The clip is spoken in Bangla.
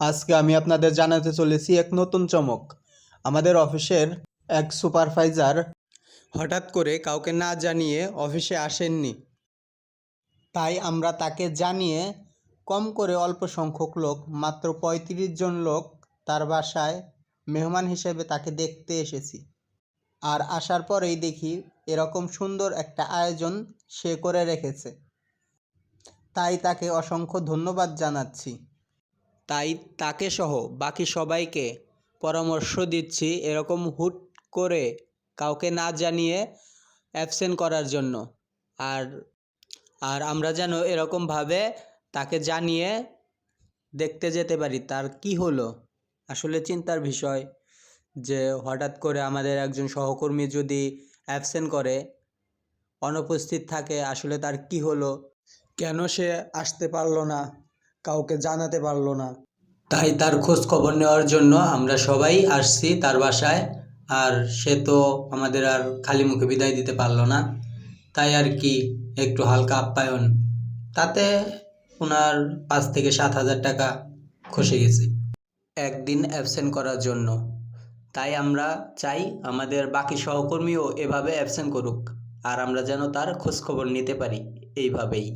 আজকে আমি আপনাদের জানাতে চলেছি এক নতুন চমক। আমাদের অফিসের এক সুপারভাইজার হঠাৎ করে কাউকে না জানিয়ে অফিসে আসেননি। তাই আমরা তাকে জানিয়ে কম করে অল্প সংখ্যক লোক, মাত্র পঁয়ত্রিশ জন লোক তার বাসায় মেহমান হিসেবে তাকে দেখতে এসেছি। আর আসার পরেই দেখি এরকম সুন্দর একটা আয়োজন সে করে রেখেছে। তাই তাকে অসংখ্য ধন্যবাদ জানাচ্ছি। তাই তাকে সহ বাকি সবাইকে পরামর্শ দিচ্ছি এরকম হুট করে কাউকে না জানিয়ে অ্যাবসেন্ট করার জন্য। আর আর আমরা যেন এরকমভাবে তাকে জানিয়ে দেখতে যেতে পারি, তার কি হলো? আসলে চিন্তার বিষয় যে হঠাৎ করে আমাদের একজন সহকর্মী যদি অ্যাবসেন্ট করে, অনুপস্থিত থাকে, আসলে তার কি হলো? কেন সে আসতে পারল না? কাউকে জানাতে পারল না। তাই তার খোঁজ খবর নেওয়ার জন্য আমরা সবাই আসছি তার বাসায়, আর সে তো আমাদের আর খালি মুখে বিদায় দিতে পারল না। তাই আর কি একটু হালকা আপ্যায়ন। তাতে ওনার পাঁচ থেকে সাত হাজার টাকা খসে গেছে। একদিন অ্যাবসেন্ট করার জন্য। তাই আমরা চাই আমাদের বাকি সহকর্মীও এভাবে অ্যাবসেন্ট করুক, আর আমরা যেন তার খোঁজখবর নিতে পারি এইভাবেই।